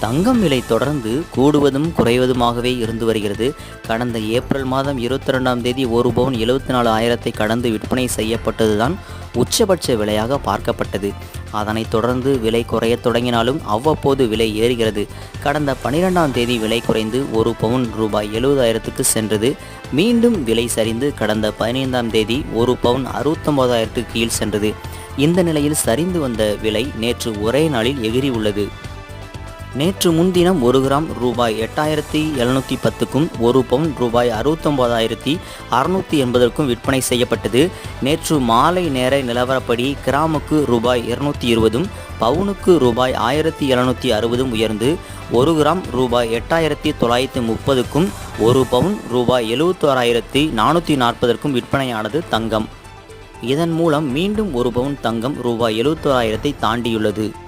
தங்கம் விலை தொடர்ந்து கூடுவதும் குறைவதுமாகவே இருந்து வருகிறது. கடந்த ஏப்ரல் மாதம் இருபத்தி ரெண்டாம் தேதி ஒரு பவுன் எழுபத்தி நாலு ஆயிரத்தை கடந்து விற்பனை செய்யப்பட்டதுதான் உச்சபட்ச விலையாக பார்க்கப்பட்டது. அதனைத் தொடர்ந்து விலை குறைய தொடங்கினாலும் அவ்வப்போது விலை ஏறுகிறது. கடந்த பனிரெண்டாம் தேதி விலை குறைந்து ஒரு பவுன் ரூபாய் எழுபதாயிரத்துக்கு சென்றது. மீண்டும் விலை சரிந்து கடந்த பதினைந்தாம் தேதி ஒரு பவுன் அறுபத்தொம்போதாயிரத்துக்கு கீழ் சென்றது. இந்த நிலையில் சரிந்து வந்த விலை நேற்று ஒரே நாளில் எகிரி உள்ளது. நேற்று முன்தினம் ஒரு கிராம் ரூபாய் எட்டாயிரத்தி எழுநூற்றி பத்துக்கும் ஒரு பவுன் ரூபாய் அறுபத்தொம்போதாயிரத்தி அறுநூற்றி எண்பதற்கும் விற்பனை செய்யப்பட்டது. நேற்று மாலை நேர நிலவரப்படி கிராமுக்கு ரூபாய் இருநூற்றி இருபதும் பவுனுக்கு ரூபாய் ஆயிரத்தி எழுநூற்றி அறுபதும் உயர்ந்து ஒரு கிராம் ரூபாய் எட்டாயிரத்தி தொள்ளாயிரத்தி முப்பதுக்கும் ஒரு பவுன் ரூபாய் எழுபத்தோராயிரத்தி நானூற்றி நாற்பதற்கும் விற்பனையானது தங்கம். இதன் மூலம் மீண்டும் ஒரு பவுன் தங்கம் ரூபாய் எழுபத்தோராயிரத்தை தாண்டியுள்ளது.